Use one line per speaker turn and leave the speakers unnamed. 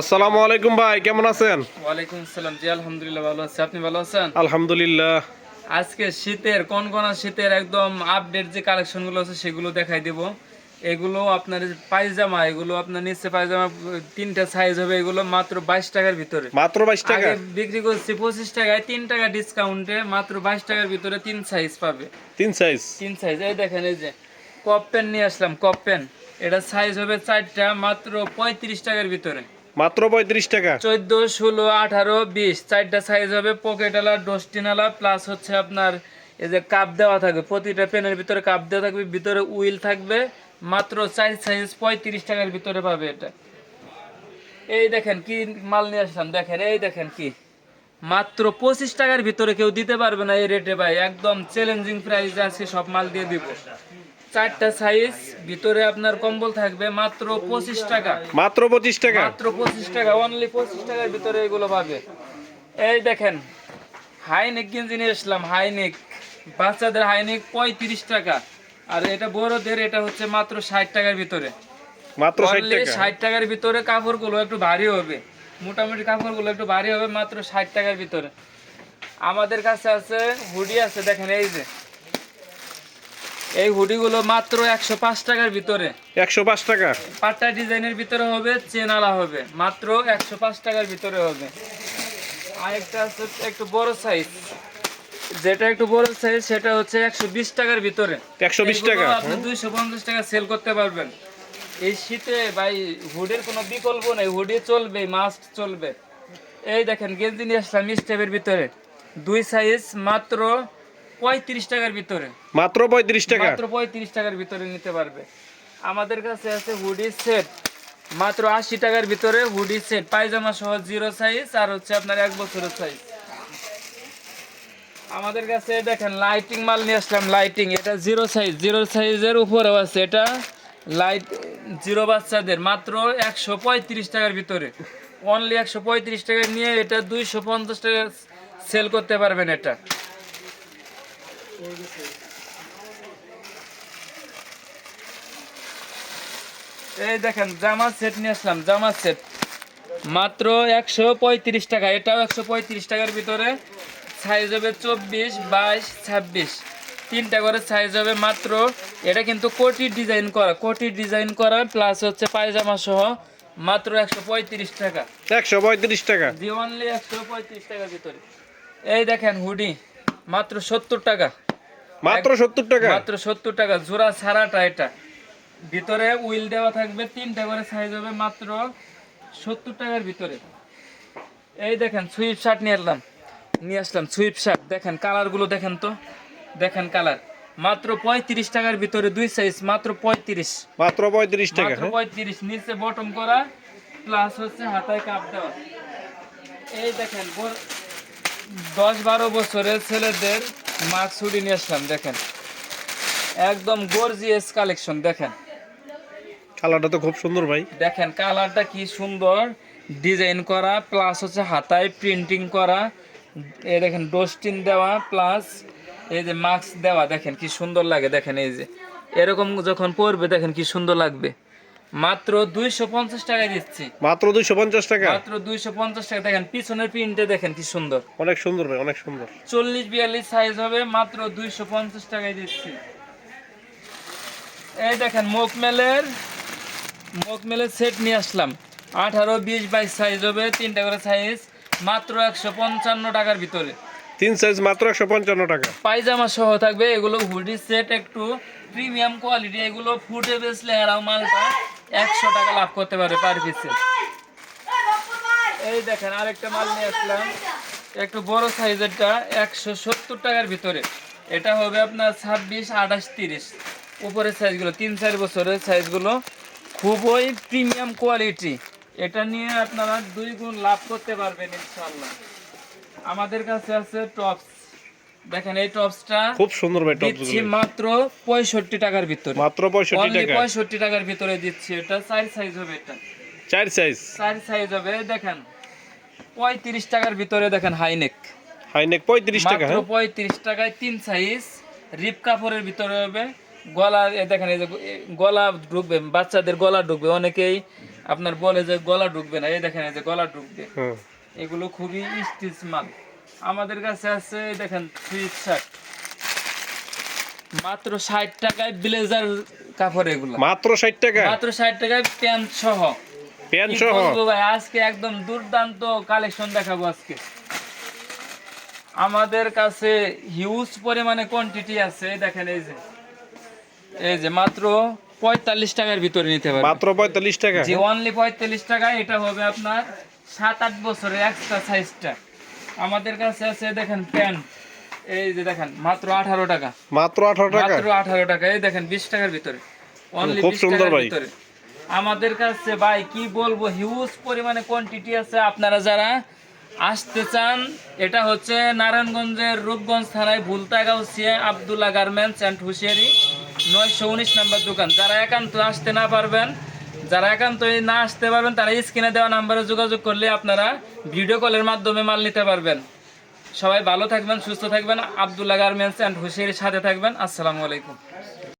আসসালামু আলাইকুম ভাই কেমন আছেন?
ওয়ালাইকুম আসসালাম। জি আলহামদুলিল্লাহ ভালো আছি। আপনি ভালো আছেন?
আলহামদুলিল্লাহ।
আজকে শীতের কোন কোন শীতের একদম আপডেট যে কালেকশনগুলো আছে সেগুলো দেখাই দেব। এগুলো আপনার পায়জামা এগুলো আপনার নিচে পায়জামা তিনটা সাইজ হবে এগুলো মাত্র বাইশ টাকার ভিতরে।
মাত্র বাইশ টাকা?
বিক্রি করছি পঁচিশ টাকায় তিন টাকা ডিসকাউন্টে মাত্র বাইশ টাকার ভিতরে তিন সাইজ পাবে।
তিন সাইজ
তিন সাইজ এই দেখেন এই যে কপ পেন নিয়ে আসলাম কপ পেন এটা সাইজ হবে চারটা মাত্র পঁয়ত্রিশ টাকার ভিতরে।
মাত্র পঁয়ত্রিশ টাকা।
চোদ্দ, ষোলো, আঠারো, বিশ। চারটা সাইজ হবে পকেট আলা ডস্টিন আলা প্লাস হচ্ছে আপনার এই যে কাপ দেওয়া থাকবে। প্রতিটা পেনের ভিতরে কাপ দেওয়া থাকবে, ভিতরে উইল থাকবে। মাত্র চার সাইজ পঁয়ত্রিশ টাকার ভিতরে পাবে এটা। এই দেখেন কি মাল নিয়ে আসলাম, দেখেন, এই দেখেন কি। মাত্র পঁচিশ টাকার ভিতরে কেউ দিতে পারবে না এই রেটে ভাই। একদম চ্যালেঞ্জিং প্রাইস আছে সব মাল দিয়ে দিব। চারটা সাইজ ভিতরে আপনার কম্বল থাকবে মাত্র পঁচিশ টাকা।
মাত্র পঁচিশ টাকা?
মাত্র পঁচিশ টাকা অনলি পঁচিশ টাকার ভিতরে এগুলো পাবে। এই দেখেন হাইনেক গেঞ্জি নিয়ে আসলাম হাইনেক। বাচ্চাদের হাইনেক পঁয়ত্রিশ টাকা। আর এটা বড়দের এটা হচ্ছে মাত্র ষাট টাকার ভিতরে।
মাত্র ষাট
টাকার ভিতরে কাপড়গুলো একটু ভারী হবে। মোটামুটি কাপড়গুলো একটু ভারী হবে মাত্র ষাট টাকার ভিতরে। আমাদের কাছে আছে হুডি আছে দেখেন এই যে। এই হুডিগুলো মাত্র একশো পাঁচ টাকার ভিতরে।
একশো পাঁচ টাকা?
পাট্টা ডিজাইনের ভিতরে হবে চেনালা হবে। মাত্র একশো পাঁচ টাকার ভিতরে হবে। আরেকটা আছে একটু বড় সাইজ যেটা একটু বড় সাইজ সেটা হচ্ছে একশো বিশ টাকার ভিতরে।
একশো বিশ টাকা?
আপনি দুইশো পঞ্চাশ টাকা সেল করতে পারবেন। এই শীতে ভাই হুডির কোনো বিকল্প নেই। হুডি চলবে মাস্ট চলবে। এই দেখেন গেঞ্জি নিয়ে আসলাম স্টেপের ভিতরে। দুই সাইজ মাত্র পঁয়ত্রিশ টাকার ভিতরে।
মাত্র পঁয়ত্রিশ টাকা?
মাত্র পঁয়ত্রিশ টাকার ভিতরে নিতে পারবে। আমাদের কাছে আছে হুডি সেট মাত্র আশি টাকার ভিতরে হুডি সেট পায়জামা সহ জিরো সাইজ আর হচ্ছে আপনার এক বছরের সাইজ আমাদের কাছে দেখেন লাইটিং মাল নিয়ে আসলাম লাইটিং এটা জিরো সাইজ জিরো সাইজের উপরেও আছে। এটা লাইট জিরো বাচ্চাদের মাত্র একশো পঁয়ত্রিশ টাকার ভিতরে। অনলি একশো পঁয়ত্রিশ টাকা নিয়ে এটা দুইশো পঞ্চাশ টাকা সেল করতে পারবেন এটা। এই দেখেন জামা সেট নিয়ে আসলাম জামা সেট মাত্র একশো পঁয়ত্রিশ টাকা এটাও একশো পঁয়ত্রিশ টাকার ভিতরে। সাইজ হবে চব্বিশ বাইশ ছাব্বিশ। তিনটা করে সাইজ হবে মাত্র। এটা কিন্তু কোটি ডিজাইন করা কোটি ডিজাইন করা প্লাস হচ্ছে পায়জামা সহ মাত্র একশো পঁয়ত্রিশ টাকা।
একশো পঁয়ত্রিশ টাকা।
জি অনলি একশো পঁয়ত্রিশ টাকার ভিতরে। এই দেখেন হুডি। মাত্র সত্তর টাকা।
মাত্র সত্তর টাকা?
মাত্র সত্তর টাকা। জোড়া ছাড়াটা এটা। ভিতরে উইল দেওয়া থাকবে তিনটা করে সাইজ হবে মাত্র সত্তর টাকার ভিতরে। এই দেখেন সুইপ শার্ট নিয়ে আসলাম নিয়ে আসলাম সুইপ শার্ট দেখেন কালারগুলো দেখেন তো। দেখেন কালার মাত্র পঁয়ত্রিশ টাকার ভিতরে দুই সাইজ মাত্র পঁয়ত্রিশ।
মাত্র পঁয়ত্রিশ টাকা
মাত্র
হ্যাঁ?
পঁয়ত্রিশ। নিচে বটম করা প্লাস হচ্ছে হাতায় কাপ দেওয়া। এই দেখেন দশ বারো বছরের ছেলেদের মাস্ক হুডি নিয়ে আসলাম দেখেন। একদম গর্জিয়াস কালেকশন দেখেন।
কালারটা তো খুব সুন্দর ভাই।
দেখেন কালারটা কি সুন্দর ডিজাইন করা প্লাস হচ্ছে হাতায় প্রিন্টিং করা। এই দেখেন ডোস্টিন দেওয়া প্লাস এই যে মাস্ক দেওয়া দেখেন কি সুন্দর লাগে দেখেন এই যে। এরকম যখন পরবে দেখেন কি সুন্দর লাগবে। মাত্র দুইশো পঞ্চাশ টাকায় দিচ্ছি।
মাত্র দুইশো পঞ্চাশ টাকা?
মাত্র দুইশো পঞ্চাশ টাকা। দেখেন পিছনের প্রিন্টে দেখেন কি সুন্দর।
অনেক সুন্দর ভাই অনেক সুন্দর।
চল্লিশ বিয়াল্লিশ সাইজ হবে মাত্র দুইশো পঞ্চাশ টাকায় দিচ্ছি। এই দেখেন মোকমেলের মোকমেলের সেট নিয়ে আসলাম। আঠারো বিশ বাইশ সাইজ হবে তিনটা করে সাইজ মাত্র একশো পঞ্চান্ন টাকার ভিতরে।
তিন সাইজ মাত্র একশো পঞ্চান্ন টাকা।
পায়জামা সহ থাকবে এগুলো হুডি সেট একটু প্রিমিয়াম কোয়ালিটি এগুলো ফুটে বেচলে এরাও মালটা একশো টাকা লাভ করতে পারে পার পিসে এই দেখেন, আরেকটা মাল নিয়ে আসলাম। একটু বড় সাইজেরটা একশো সত্তর টাকার ভিতরে। এটা হবে আপনার ছাব্বিশ, আঠাশ, তিরিশ। উপরের সাইজগুলো, তিন, চার বছরের সাইজগুলো খুবই প্রিমিয়াম কোয়ালিটি এটা নিয়ে আপনারা দুই গুণ লাভ করতে পারবেন ইনশাল্লাহ আমাদের কাছে আছে টপস দেখেন এই টপসটা
খুব সুন্দর ভাই টপ
দিচ্ছি মাত্র পঁয়ষট্টি টাকার ভিতরে।
মাত্র পঁয়ষট্টি
অনলি
টাকা।
পঁয়ষট্টি টাকার ভিতরে দিচ্ছি এটা। চার সাইজ হবে এটা।
চার সাইজ
চার সাইজ হবে দেখেন। পঁয়ত্রিশ টাকার ভিতরে দেখেন হাইনেক
হাইনেক পঁয়ত্রিশ টাকা
মাত্র
হ্যাঁ
পঁয়ত্রিশ টাকায় তিন সাইজ রিপ কাপড়ের ভিতরে হবে। গলা দেখেন এই যে গলা ঢুকবে বাচ্চাদের গলা ঢুকবে। অনেকেই আপনার বলে যে গলা ঢুকবে না। এই দেখেন এই যে গলা ঢুকবে।
হ্যাঁ।
এগুলো খুবই স্টিচ মাল। আমাদের কাছে আছে দেখেন সুইচ শার্ট মাত্র ষাট টাকায় ব্লেজার কাপড় এগুলো।
মাত্র ষাট টাকা
মাত্র ষাট টাকায় প্যান্ট সহ।
প্যান্ট সহ?
ভাই আজকে একদম দুর্দান্ত কালেকশন দেখাবো আজকে। আমাদের কাছে হিউজ পরিমাণে কোয়ান্টিটি আছে দেখেন এই যে। এই যে মাত্র পঁয়তাল্লিশ টাকার ভিতরে নিতে পারবেন
মাত্র পঁয়তাল্লিশ টাকা?
যে অনলি পঁয়তাল্লিশ টাকা এটা হবে আপনার সাত আট বছরের এক্সট্রা সাইজটা আমাদের কাছে আছে দেখেন প্যান্ট। এই যে দেখেন মাত্র আঠারো টাকা।
মাত্র আঠারো টাকা?
মাত্র আঠারো টাকা। এই দেখেন বিশ টাকার ভিতরে। অনলি
খুব সুন্দর ভাই।
আমাদের কাছে ভাই কি বলব হিউজ পরিমাণে কোয়ান্টিটি আছে। আপনারা যারা আসতে চান এটা হচ্ছে নারায়ণগঞ্জের রূপগঞ্জ থানায় Bhultagausia Abdullah garments and hosiery নয়শো উনিশ নম্বর দোকান। যারা একান্ত আসতে না পারবেন যারা একান্ত না আসতে পারবেন, তারা স্ক্রিনে দেওয়া নাম্বারে যোগাযোগ করলে আপনারা ভিডিও কলের মাধ্যমে মাল নিতে পারবেন। সবাই ভালো থাকবেন, সুস্থ থাকবেন। আবদুল্লাহ গার্মেন্টস অ্যান্ড হুশিয়ারির সাথে থাকবেন। আসসালামু আলাইকুম।